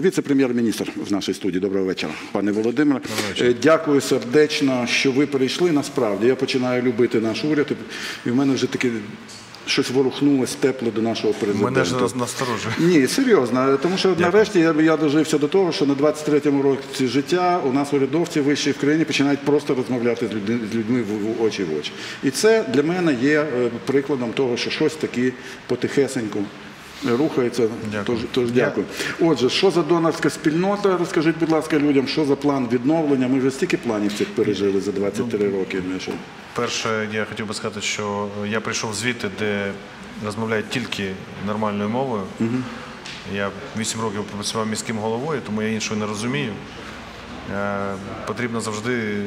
Віце-прем'єр-міністр в нашій студії. Доброго вечора, пане Володимире. Е, Дякую сердечно, що ви прийшли. Насправді я починаю любити наш уряд, і в мене вже таке щось ворухнулося тепло до нашого президента. Мене ж насторожує. Ні, серйозно, тому що нарешті я, я дожився до того, що на 23-му році життя у нас урядовці вищі в країні починають просто розмовляти з людьми, з людьми в, в очі в очі. І це для мене є е, прикладом того, що щось таке потихесенько рухається. Дякую. Тож, тож дякую. Отже, що за донорська спільнота? Розкажіть, будь ласка, людям, що за план відновлення? Ми вже стільки планів цих пережили за 23 роки. Миша. Перше, я хотів би сказати, що я прийшов звідти, де розмовляють тільки нормальною мовою. Я 8 років працював міським головою, тому я іншого не розумію. Е, Потрібно завжди, е,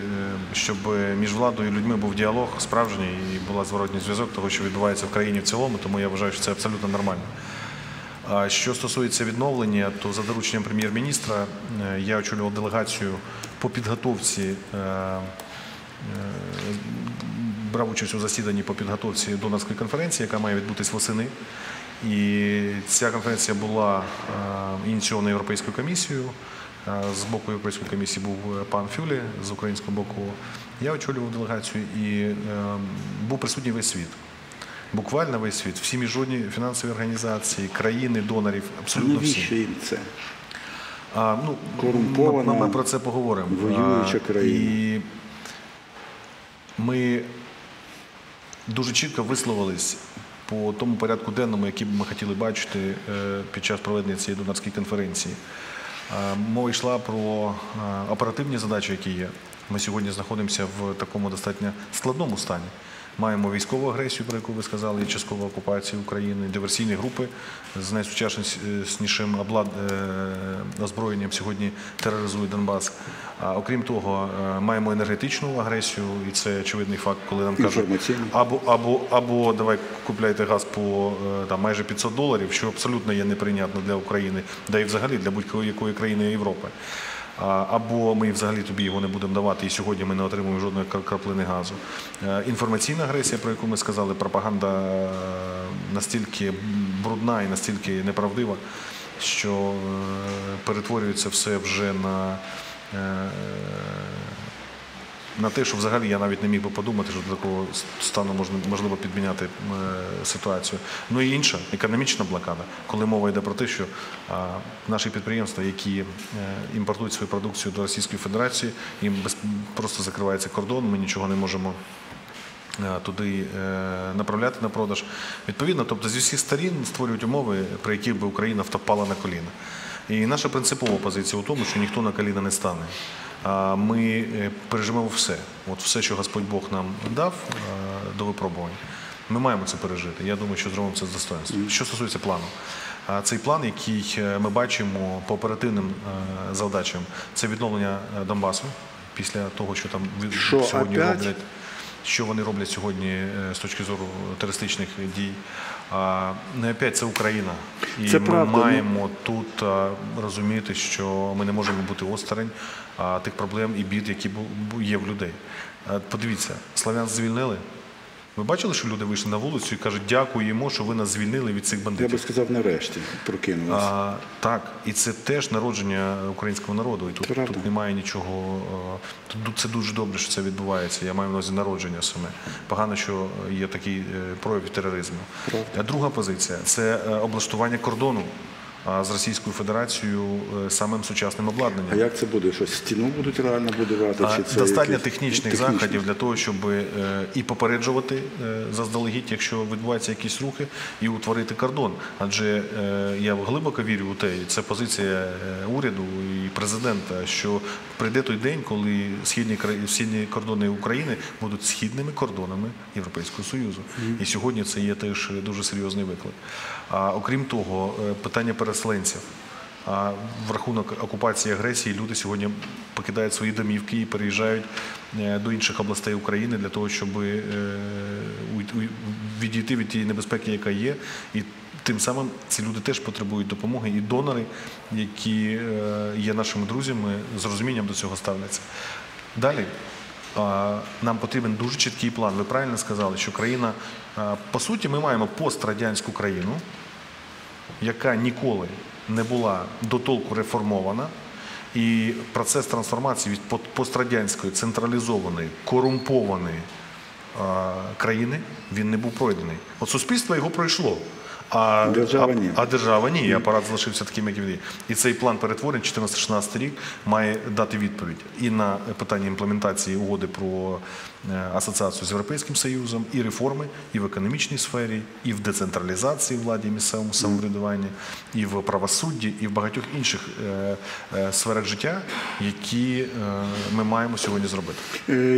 щоб між владою і людьми був діалог справжній і була зворотній зв'язок того, що відбувається в країні в цілому, тому я вважаю, що це абсолютно нормально. Що стосується відновлення, то за дорученням прем'єр-міністра е, я очолював делегацію по підготовці, е, е, брав участь у засіданні по підготовці донорської конференції, яка має відбутись восени. І ця конференція була ініційована Європейською комісією. З боку Європейської комісії був пан Фюлі, з українського боку я очолював делегацію і був присутній весь світ. Буквально весь світ, всі міжнародні фінансові організації, країни, донорів, абсолютно всі. Навіщо їм це? А, ну, Корумпована, ми, ми про це поговоримо. воююча країна. І ми дуже чітко висловились по тому порядку денному, який б ми хотіли бачити е, під час проведення цієї донорської конференції. Мова йшла про оперативні задачі, які є. Ми сьогодні знаходимося в такому достатньо складному стані. Маємо військову агресію, про яку ви сказали, і часткову окупацію України, диверсійні групи з найсучаснішим е, озброєнням сьогодні тероризують Донбас. А окрім того, е, маємо енергетичну агресію, і це очевидний факт, коли нам кажуть, або, або, або давай купляйте газ по е, там, майже 500 доларів, що абсолютно є неприйнятно для України, да і взагалі для будь-якої країни Європи. Або ми взагалі тобі його не будемо давати, і сьогодні ми не отримуємо жодної краплини газу. Е, Інформаційна агресія, про яку ми сказали, пропаганда е, настільки брудна і настільки неправдива, що е, перетворюється все вже на. На те, що взагалі я навіть не міг би подумати, що до такого стану можна можливо підміняти е, ситуацію. Ну і інша економічна блокада, коли мова йде про те, що наші підприємства, які е, імпортують свою продукцію до Російської Федерації, їм без, просто закривається кордон, ми нічого не можемо. е, Туди направляти на продаж. Відповідно, тобто зі всіх сторін створюють умови, при яких би Україна втопала на коліна. І наша принципова позиція у тому, що ніхто на коліна не стане. Ми е, переживемо все. От все, що Господь Бог нам дав е, до випробувань. Ми маємо це пережити. Я думаю, що зробимо це з достоинством. Що стосується плану, цей план, який е, ми бачимо по оперативним завдачам, це відновлення Донбасу після того, що там Що, сьогодні опять? роблять що вони роблять сьогодні з точки зору терористичних дій. Не опять це Україна. І Це ми правда, ну. маємо тут розуміти, що ми не можемо бути осторонь тих проблем і бід, які є в людей. Подивіться, славян звільнили. Ви бачили, що люди вийшли на вулицю і кажуть, дякуємо, що ви нас звільнили від цих Я би сказав, нарешті прокинулися. Так, і це теж народження українського народу. І тут, тут немає нічого. Тут це дуже добре, що це відбувається. Я маю на увазі народження саме. Погано, що є такий е, прояв тероризму. А друга позиція це е, облаштування кордону з Російською Федерацією е, самим сучасним обладнанням. А як це буде? Щось стіну будуть реально будувати? Чи це Достатньо технічних заходів для того, щоб е, і попереджувати е, заздалегідь, якщо відбуваються якісь рухи, і утворити кордон. Адже я глибоко вірю у те, і це позиція уряду і президента, що прийде той день, коли східні східні кордони України будуть східними кордонами Європейського Союзу. І сьогодні це є теж дуже серйозний виклик. Окрім того, е, питання переселенців. В рахунок окупації агресії люди сьогодні покидають свої домівки і переїжджають е, до інших областей України для того, щоб е, відійти від тієї небезпеки, яка є. І тим самим ці люди теж потребують допомоги. І донори, які є нашими друзями, з розумінням до цього ставляться. Далі. Нам потрібен дуже чіткий план. Ви правильно сказали, що країна, по суті, ми маємо пострадянську країну, яка ніколи не була дотолку реформована, і процес трансформації від пострадянської централізованої, корумпованої країни він не був пройдений. От суспільство його пройшло. А Держава ні. а держава ні, і апарат залишився таким, як він є. І цей план перетворень 14-16 рік має дати відповідь і на питання імплементації угоди про е, асоціацію з Європейським Союзом, і реформи, і в економічній сфері, і в децентралізації владі, місцевому самоврядуванні, і в правосудді, і в багатьох інших е, е, сферах життя, які ми маємо сьогодні зробити.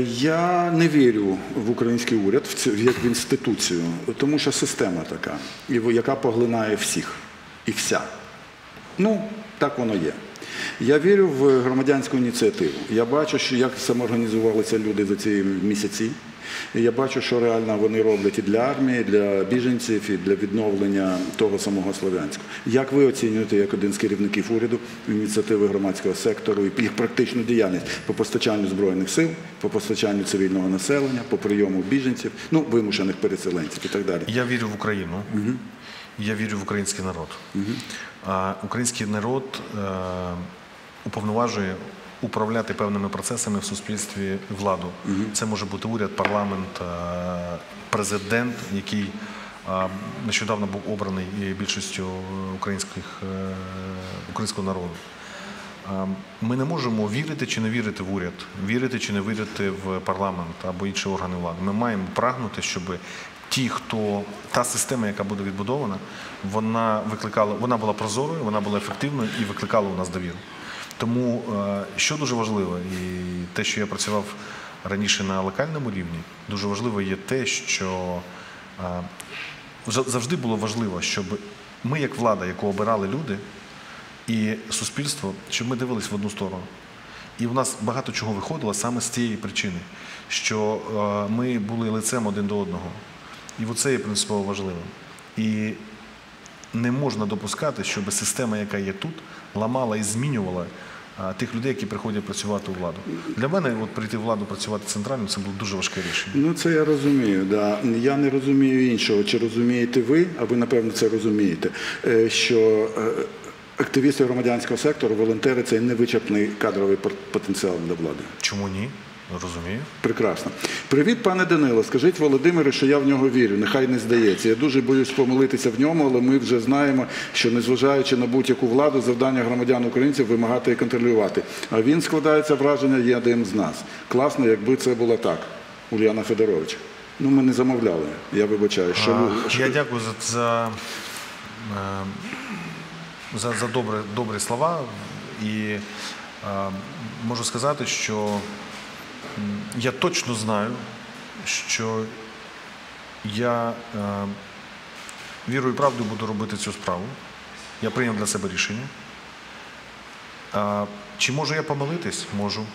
Я не вірю в український уряд як в інституцію, тому що система така, і яка поглинає всіх і вся. Ну, так воно є. Я вірю в громадянську ініціативу. Я бачу, що як самоорганізувалися люди за ці місяці. Я бачу, що реально вони роблять і для армії, і для біженців, і для відновлення того самого Слов'янського. Як ви оцінюєте як один з керівників уряду ініціативи громадського сектору і їх практичну діяльність по постачанню збройних сил, по постачанню цивільного населення, по прийому біженців, ну вимушених переселенців і так далі? Я вірю в Україну. Я вірю в український народ. А український народ е, уповноважує управляти певними процесами в суспільстві владу. Це може бути уряд, парламент, е, президент, який е, нещодавно був обраний більшістю українських, українського народу. Ми не можемо вірити чи не вірити в уряд, вірити чи не вірити в парламент або інші органи влади. Ми маємо прагнути, щоб ті, хто та система, яка буде відбудована, вона викликала, вона була прозорою, вона була ефективною і викликала у нас довіру. Тому е, що дуже важливо, і те, що я працював раніше на локальному рівні, дуже важливо є те, що е, завжди було важливо, щоб ми, як влада, яку обирали люди, і суспільство, щоб ми дивились в одну сторону. І в нас багато чого виходило саме з цієї причини, що е, ми були лицем один до одного. І оце є принципово важливим. І не можна допускати, щоб система, яка є тут, ламала і змінювала тих людей, які приходять працювати у владу. Для мене от прийти в владу працювати центрально це було дуже важке рішення. Ну, це я розумію. Да. Я не розумію іншого. Чи розумієте ви, а ви, напевно, це розумієте, е, що е, активісти громадянського сектору, волонтери це невичерпний кадровий потенціал для влади. Чому ні? Розумію. Прекрасно. Привіт, пане Данило. Скажіть Володимире, що я в нього вірю. Нехай не здається. Я дуже боюсь помилитися в ньому, але ми вже знаємо, що незважаючи на будь-яку владу, завдання громадян українців вимагати і контролювати. А він складається враження є одним з нас. Класно, якби це було так, Ульяна Федорович. Ну, ми не замовляли. Я вибачаю, що А, ви- що- Я дякую за, за, е, за, за добре, добрі слова. І е, можу сказати, що я точно знаю, що я е, вірою і правдою буду робити цю справу. Я прийняв для себе рішення. Чи можу я помилитись? Можу.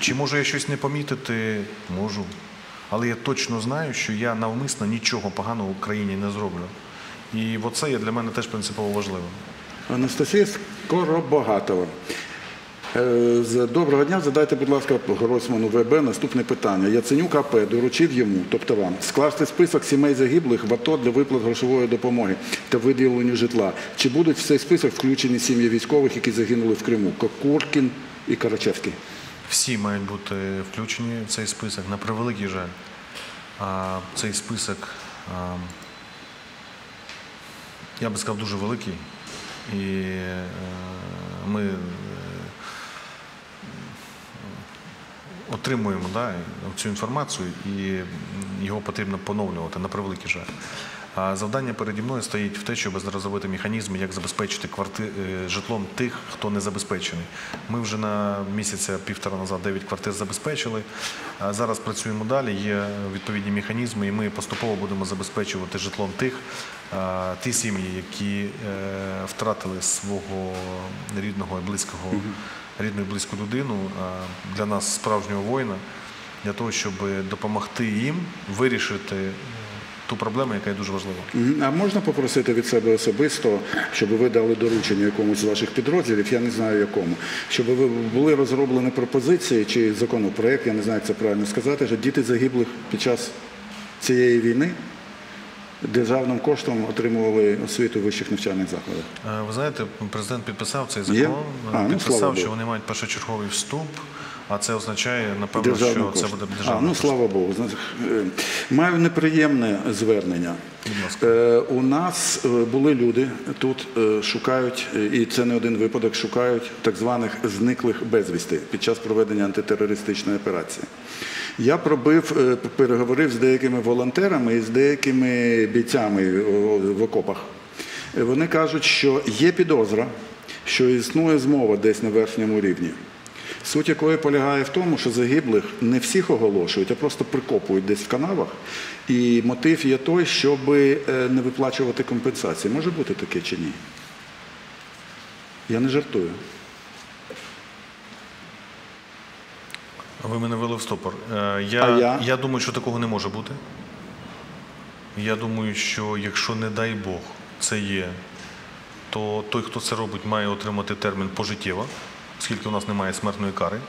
Чи можу я щось не помітити? Можу. Але я точно знаю, що я навмисно нічого поганого в Україні не зроблю. І оце є для мене теж принципово важливим. Анастасія Скоробогатова. Е, Доброго дня. Задайте, будь ласка, Гройсману ВБ наступне питання. Яценюк АП доручив йому, тобто вам, скласти список сімей загиблих в АТО для виплат грошової допомоги та виділенню житла. Чи будуть в цей список включені сім'ї військових, які загинули в Криму? Кокуркін і Карачевський. Всі мають бути включені в цей список. На превеликий жаль. Цей список, я би сказав, дуже великий. І е, ми е, отримуємо да, цю інформацію і його потрібно поновлювати на превеликий жаль. А завдання переді мною стоїть в те, щоб розробити механізми, як забезпечити кварти... е, житлом тих, хто не забезпечений. Ми вже на місяця півтора назад 9 квартир забезпечили. Зараз працюємо далі. Є відповідні механізми, і ми поступово будемо забезпечувати житлом тих, ті сім'ї, які е, втратили свого рідного і близького рідну і близьку людину для нас справжнього воїна, для того, щоб допомогти їм вирішити е, ту проблему, яка є дуже важлива. А можна попросити від себе особисто, щоб ви дали доручення якомусь з ваших підрозділів, я не знаю якому, щоб ви були розроблені пропозиції чи законопроект, я не знаю, як це правильно сказати, що діти загиблих під час цієї війни державним коштом отримували освіту в вищих навчальних закладах. Е, Ви знаєте, президент підписав цей закон, А, ну, підписав, що вони мають першочерговий вступ, а це означає, напевно, Державний що кошт. це буде а, державний ну кошт. слава Богу. Е, Маю неприємне звернення. Е, У нас були люди тут шукають, і це не один випадок, шукають так званих зниклих безвісти під час проведення антитерористичної операції. Я пробив, е, переговорив з деякими волонтерами і з деякими бійцями в окопах. Е, Вони кажуть, що є підозра, що існує змова десь на верхньому рівні. Суть якої полягає в тому, що загиблих не всіх оголошують, а просто прикопують десь в канавах. І мотив є той, щоб е, не виплачувати компенсації. Може бути таке чи ні? Я не жартую. Ви мене вели в стопор. Е, Я, А я? я думаю, що такого не може бути. Я думаю, що якщо, не дай Бог, це є, то той, хто це робить, має отримати термін пожиттєво, оскільки у нас немає смертної кари.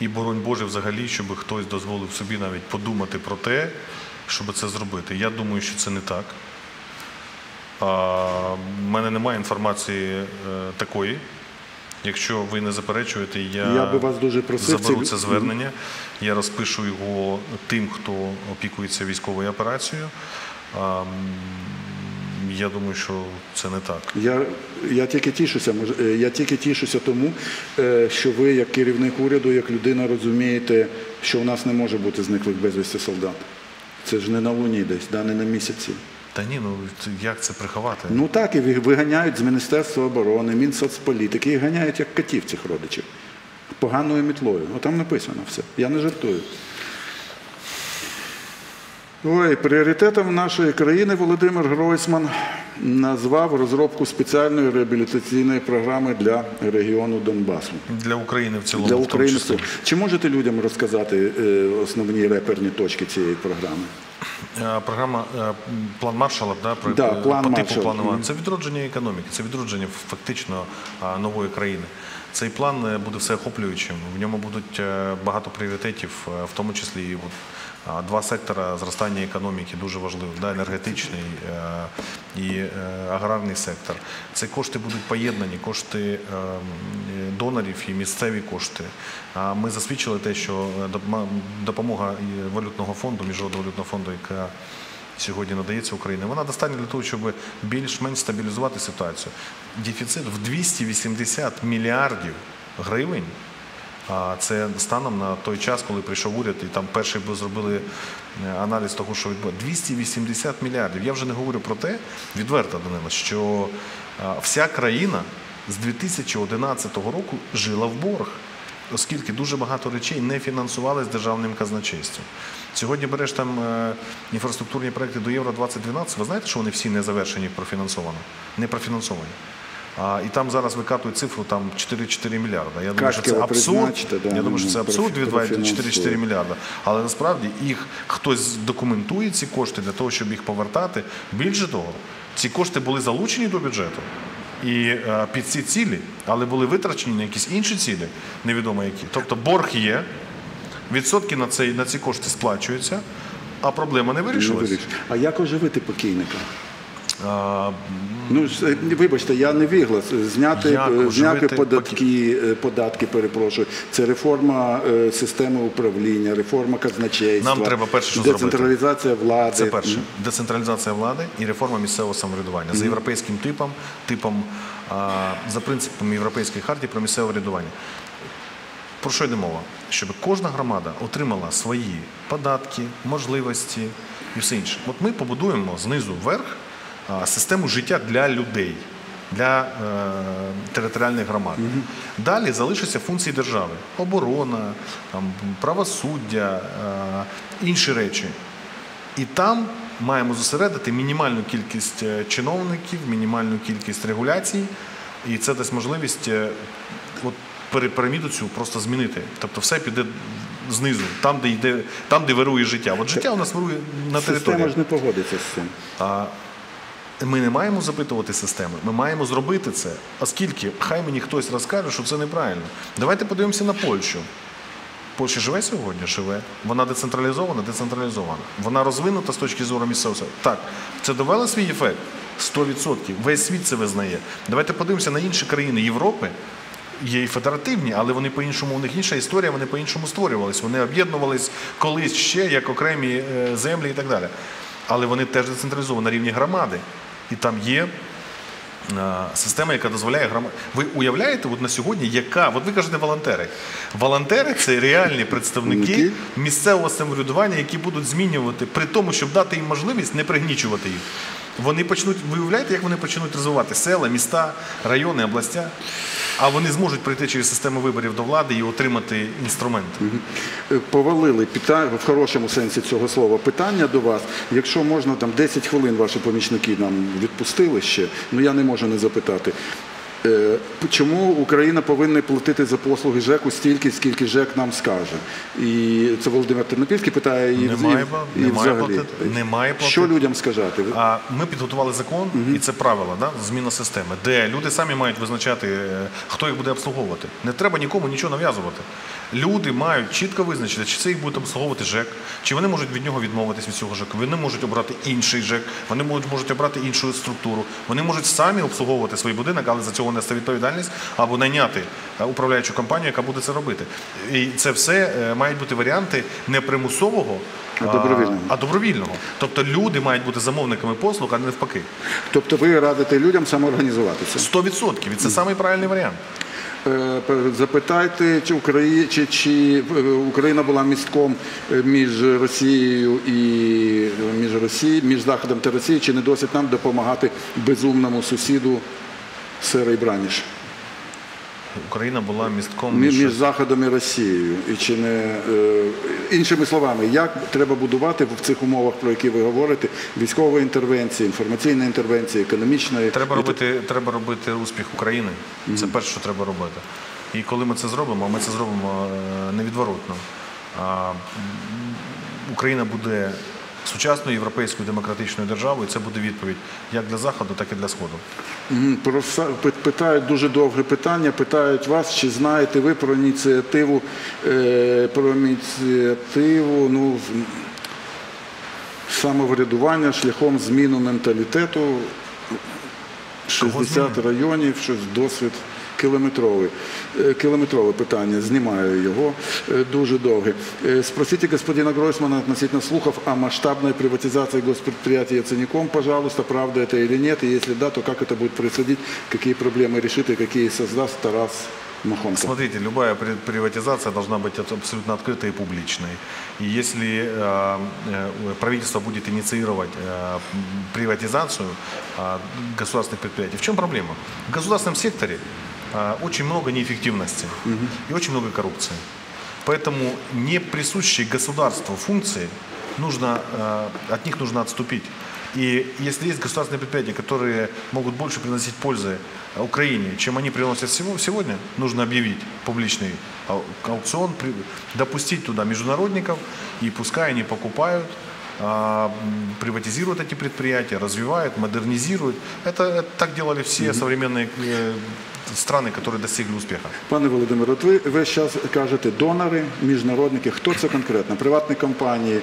І боронь Боже взагалі, щоб хтось дозволив собі навіть подумати про те, щоб це зробити. Я думаю, що це не так. В мене немає інформації е, такої. Якщо ви не заперечуєте, я, Я би вас дуже просив заберу це звернення. Я розпишу його тим, хто опікується військовою операцією. Я думаю, що це не так. Я, я тільки тішуся, е, я тільки тішуся тому, е, що ви, як керівник уряду, як людина, розумієте, що у нас не може бути зниклих безвісти солдат. Це ж не на Луні десь, да, не на місяці. Та ні, ну як це приховати? Ну так, і виганяють з Міністерства оборони, Мінсоцполітики, і ганяють як котів цих родичів. Поганою мітлою. Отам написано все. Я не жартую. Ой, пріоритетом нашої країни Володимир Гройсман назвав розробку спеціальної реабілітаційної програми для регіону Донбасу. Для України в цілому. Для в тому числі. Чи можете людям розказати е, основні реперні точки цієї програми? Е, Програма е, план Маршала, да, про Да, е, план по типу планова це відродження економіки, це відродження фактично нової країни. Цей план буде всеохоплюючим. В ньому будуть багато пріоритетів, в тому числі і два сектора зростання економіки дуже важливі, да, енергетичний е, і е, аграрний сектор. Це кошти будуть поєднані, кошти е, донорів і місцеві кошти. Ми засвідчили те, що допомога валютного фонду, міжнародного валютного фонду, яка сьогодні надається Україні, вона достатня для того, щоб більш-менш стабілізувати ситуацію. Дефіцит в 280 мільярдів гривень. Це станом на той час, коли прийшов уряд, і там перший би зробили е, аналіз того, що відбувається. 280 мільярдів. Я вже не говорю про те, відверто Данило, що вся країна з 2011 року жила в борг оскільки дуже багато речей не фінансували з державним казначейством. Сьогодні береш там е, інфраструктурні проекти до Євро 2012, ви знаєте, що вони всі не завершені профінансовано, не профінансовані. А, і там зараз викатують цифру там 4-4 мільярда. Я думаю, що це абсурд. да, Я думаю, що це ну, абсурд від 4-4 мільярда. Але насправді їх хтось документує ці кошти для того, щоб їх повертати. Більше того, ці кошти були залучені до бюджету. І е, під ці цілі, але були витрачені на якісь інші цілі, невідомо які. Тобто борг є, відсотки на, цей, на ці кошти сплачуються, а проблема не Не виріш. А як оживити покійника? Ну, ж, е, вибачте, я не віглас. Зняти, Як е, зняти оживити податки, е, податки, перепрошую. Це реформа е, системи управління, реформа казначейства. Нам треба перше, що зробити. Децентралізація влади. Це перше. Децентралізація влади і реформа місцевого самоврядування за європейським типом, типом а, за принципом Європейської хартії про місцеве врядування. Про що йде мова? Щоб кожна громада отримала свої податки, можливості і все інше. От ми побудуємо знизу вверх систему життя для людей, для е, територіальних громад. Далі залишаться функції держави: оборона, там, правосуддя, е, інші речі. І там маємо зосередити мінімальну кількість е, чиновників, мінімальну кількість регуляцій, і це дасть можливість от, піраміду цю просто змінити. Тобто все піде знизу, там, де йде, там, де вирує життя. От життя у нас вирує на Система території. ж не погодиться з цим. А ми не маємо запитувати системи, ми маємо зробити це, оскільки хай мені хтось розкаже, що це неправильно. Давайте подивимося на Польщу. Польща живе сьогодні? Живе. Вона децентралізована, децентралізована. Вона розвинута з точки зору місцевого. Так, це довело свій ефект? 100%. Весь світ це визнає. Давайте подивимося на інші країни Європи. Є і федеративні, але вони по-іншому, у них інша історія, вони по-іншому створювались. Вони об'єднувались колись ще як окремі е, землі і так далі. Але вони теж децентралізовані на рівні громади. І там є е, система, яка дозволяє громадянам. Ви уявляєте, от на сьогодні, яка, от ви кажете волонтери. Волонтери це реальні представники Представники. місцевого самоврядування, які будуть змінювати, при тому, щоб дати їм можливість не пригнічувати їх. Вони почнуть, ви уявляєте, як вони почнуть розвивати села, міста, райони, областя, а вони зможуть прийти через систему виборів до влади і отримати інструменти. Е, Повалили питання в хорошому сенсі цього слова питання до вас. Якщо можна, там 10 хвилин ваші помічники нам відпустили ще, ну я не можу не запитати. Е, Чому Україна повинна платити за послуги ЖЕКу стільки, скільки ЖЕК нам скаже? І це Володимир Тернопільський питає і, Немає і, і немає взагалі. платити. Немає Що людям скажати? А ми підготували закон, і це правила, да? зміна системи, де люди самі мають визначати, е, хто їх буде обслуговувати. Не треба нікому нічого нав'язувати. Люди мають чітко визначити, чи це їх буде обслуговувати ЖЕК, чи вони можуть від нього відмовитись від цього ЖЕКу. Вони можуть обрати інший ЖЕК, вони можуть, можуть обрати іншу структуру. Вони можуть самі обслуговувати свій будинок, але за цього нести відповідальність або найняти е, управляючу компанію, яка буде це робити. І це все е, мають бути варіанти не примусового. А добровільного. а добровільного. Тобто люди мають бути замовниками послуг, а не навпаки. Тобто ви радите людям самоорганізуватися? 100%. І це самий правильний варіант. Е, Запитайте, чи, Украї... чи, чи Україна була містком між Росією і між Росією, між Заходом та Росією, чи не досить нам допомагати безумному сусіду Серий Браніш? Україна була містком Між, між Заходом і Росією. І чи не е, іншими словами, як треба будувати в цих умовах, про які ви говорите, військової інтервенції, інформаційної інтервенції, економічної Треба І робити, треба робити успіх України. Це перше, що треба робити. І коли ми це зробимо, ми це зробимо е, невідворотно. Україна буде сучасною європейською демократичною державою. Це буде відповідь як для Заходу, так і для Сходу. Питають дуже довге питання. Питають вас, чи знаєте ви про ініціативу, е, про ініціативу ну, самоврядування шляхом зміну менталітету. 60 районів, щось досвід кілометровий. Е, Кілометрове питання, знімаю його е, дуже довге. Э, Спросите господина Гройсмана относительно слухов о масштабной приватизации госпредприятия Яценюком, пожалуйста, правда это или нет, и если да, то как это будет происходить, какие проблемы решит и какие создаст Тарас Махонко. Смотрите, любая при- приватизация должна быть аб- абсолютно открытой и публичной. И если э, э, правительство будет инициировать э, м, приватизацию э, государственных предприятий, в чем проблема? В государственном секторе э, очень много неэффективности и очень много коррупции. Поэтому не присущие государству функции нужно, э, от них нужно отступить. И если есть государственные предприятия, которые могут больше приносить пользы э, Украине, чем они приносят сего- сегодня, нужно объявить публичный ау- аукцион, допустить туда международников, и пускай они покупают, а, м, приватизируют эти предприятия, развивают, модернизируют. Это, это так делали все современные э, страны, которые достигли успеха. Пане Володимире, от ви весь час кажете донори, міжнародники. Хто це конкретно? Приватні компанії,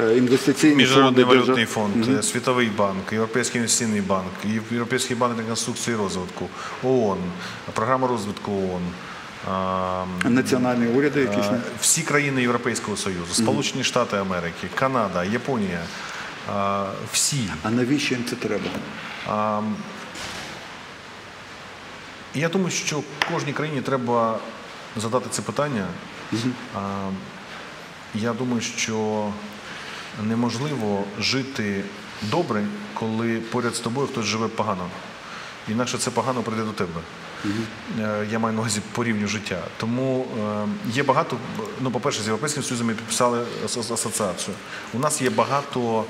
е, інвестиційні Міжнародний фонди, валютний держав- фонд, е, Світовий банк, Європейський інвестиційний банк, Єв- Європейський банк реконструкції і розвитку, ООН, програма розвитку ООН. національні уряди якісь. Всі країни Європейського Союзу, Сполучені Штати Америки, Канада, Японія, а, всі. А навіщо їм це треба? Я думаю, що кожній країні треба задати це питання. Я думаю, що неможливо жити добре, коли поряд з тобою хтось живе погано. Інакше це погано прийде до тебе. Е, Я маю на увазі по рівню життя. Тому е, є багато, ну, по-перше, з Європейським Союзом підписали асоціацію. У нас є багато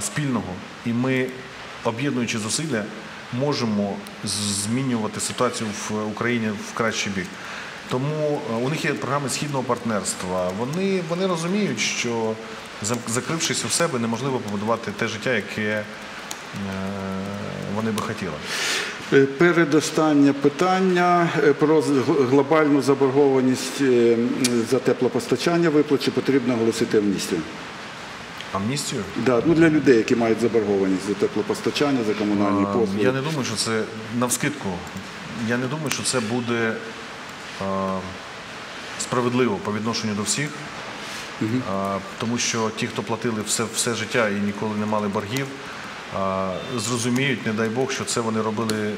спільного, і ми, об'єднуючи зусилля, можемо змінювати ситуацію в Україні в кращий бік. Тому е, у них є програми східного партнерства. Вони, вони розуміють, що закрившись у себе, неможливо побудувати те життя, яке вони би хотіли. Е, Передостаннє питання е, про глобальну заборгованість е, за теплопостачання виплат. Чи потрібно оголосити амністію? Амністію? Да, ну для людей, які мають заборгованість за теплопостачання, за комунальні послуги. Я не думаю, що це навскидку. Я не думаю, що це буде а, справедливо по відношенню до всіх. А, тому що ті, хто платили все, все життя і ніколи не мали боргів, зрозуміють, не дай Бог, що це вони робили.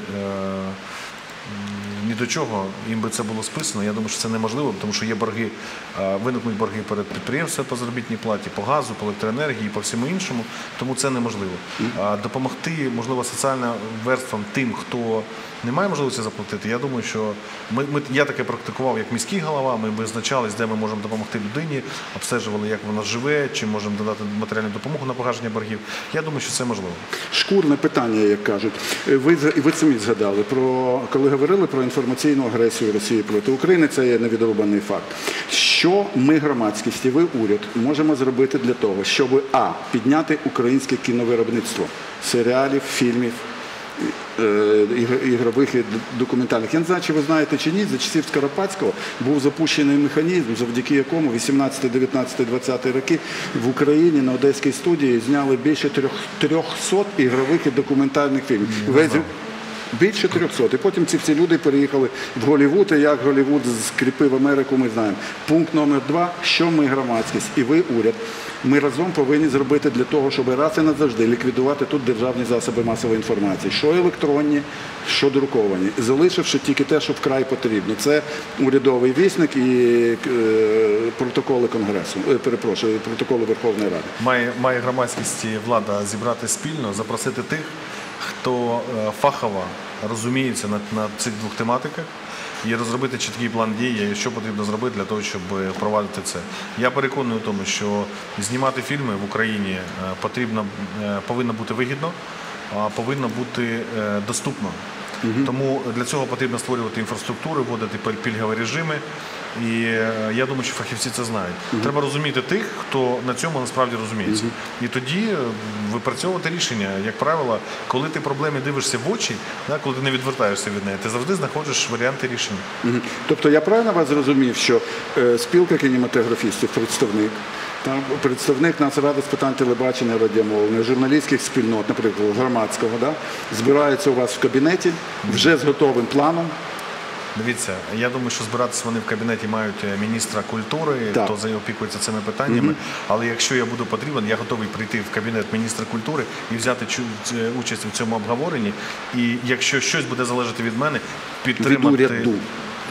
Ні до чого їм би це було списано. Я думаю, що це неможливо, тому що є борги, виникнуть борги перед підприємством по заробітній платі, по газу, по електроенергії, по всьому іншому. Тому це неможливо. Допомогти, можливо, соціальним верствам тим, хто не має можливості заплатити. Я думаю, що ми, ми я таке практикував як міський голова. Ми визначались, де ми можемо допомогти людині, обстежували, як вона живе, чи можемо додати матеріальну допомогу на погашення боргів. Я думаю, що це можливо. Шкурне питання, як кажуть. Ви, ви самі згадали про коли говорили про інформаційну агресію Росії проти України, це є невідрубаний факт. Що ми, громадськість і ви, уряд, можемо зробити для того, щоб а підняти українське кіновиробництво серіалів, фільмів. е, ігрових і документальних. Я не знаю, чи ви знаєте чи ні, за часів Скоропадського був запущений механізм, завдяки якому 18, 19, 20 роки в Україні на Одеській студії зняли більше трьох- 300 ігрових і документальних фільмів. Більше 300. І потім ці всі люди переїхали в Голлівуд, і як Голлівуд скріпив Америку, ми знаємо. Пункт номер два, що ми громадськість і ви, уряд, ми разом повинні зробити для того, щоб раз і назавжди ліквідувати тут державні засоби масової інформації, що електронні, що друковані, залишивши тільки те, що вкрай потрібно. Це урядовий вісник і е, протоколи Конгресу, е, перепрошую, протоколи Верховної Ради. Має, має громадськість влада зібрати спільно, запросити тих, хто е, фахово розуміється на, на цих двох тематиках. І розробити чіткий план дій, що потрібно зробити для того, щоб е, впровадити це. Я переконаний у тому, що знімати фільми в Україні е, потрібно, повинно бути вигідно, а повинно бути доступно. Тому для цього потрібно створювати інфраструктури, вводити пільгові режими. І е, я думаю, що фахівці це знають. Треба розуміти тих, хто на цьому насправді розуміється. І тоді е, випрацьовувати рішення. Як правило, коли ти проблемі дивишся в очі, да, коли ти не відвертаєшся від неї, ти завжди знаходиш варіанти рішення. Мгм. Тобто я правильно вас зрозумів, що е, спілка кінематографістів, представник, там, представник Нацради з питань телебачення, радіомовлення, журналістських спільнот, наприклад, громадського, да, збирається у вас в кабінеті вже з готовим планом. Дивіться, я думаю, що збиратися вони в кабінеті мають е, міністра культури, Так. хто заопікується цими питаннями. Але якщо я буду потрібен, я готовий прийти в кабінет міністра культури і взяти участь у цьому обговоренні. І якщо щось буде залежати від мене, підтримати уряду.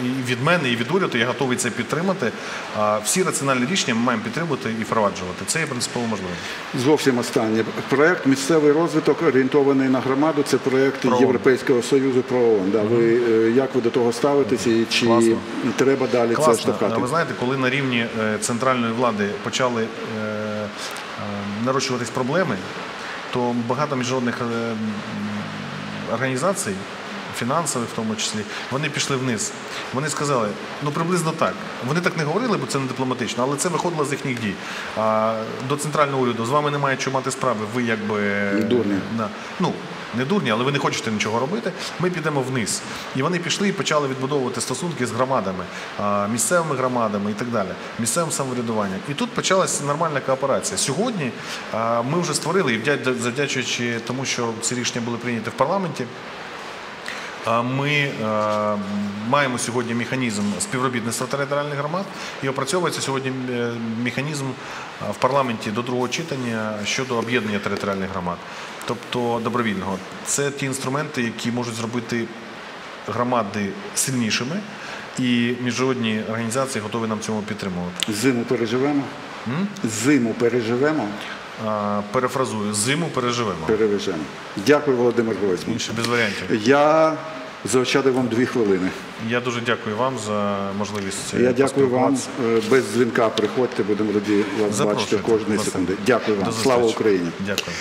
І від мене, і від уряду, я готовий це підтримати. А всі раціональні рішення ми маємо підтримувати і впроваджувати. Це є принципово можливо. Зовсім останнє. Проект місцевий розвиток орієнтований на громаду. Це проект Про Європейського союзу про ООН. Да. Ви е, як ви до того ставитеся і чи Класно. треба далі це штовхати? Ви знаєте, коли на рівні е, центральної влади почали е, нарощуватись проблеми, то багато міжнародних організацій, фінансових в тому числі, вони пішли вниз. Вони сказали, ну приблизно так. Вони так не говорили, бо це не дипломатично, але це виходило з їхніх дій. А, до центрального уряду з вами немає чого мати справи. Ви якби Дурні. на, ну, не дурні, але ви не хочете нічого робити. Ми підемо вниз. І вони пішли і почали відбудовувати стосунки з громадами, місцевими громадами і так далі, місцевим самоврядуванням. І тут почалася нормальна кооперація. Сьогодні ми вже створили, і завдячуючи тому, що ці рішення були прийняті в парламенті. Ми е, маємо сьогодні механізм співробітництва територіальних громад і опрацьовується сьогодні е, механізм е, в парламенті до другого читання щодо об'єднання територіальних громад, тобто добровільного. Це ті інструменти, які можуть зробити громади сильнішими, і міжнародні організації готові нам цьому підтримувати. Зиму переживемо? Зиму переживемо, Перефразую, зиму переживемо. перевежемо. Дякую, Володимир. Інше без варіантів. Я заощадив вам дві хвилини. Я дуже дякую вам за можливість. е, Я дякую вам. Е, Без дзвінка приходьте, будемо раді вас бачити кожної секунди. Дякую вам. Слава. Україні. Дякую.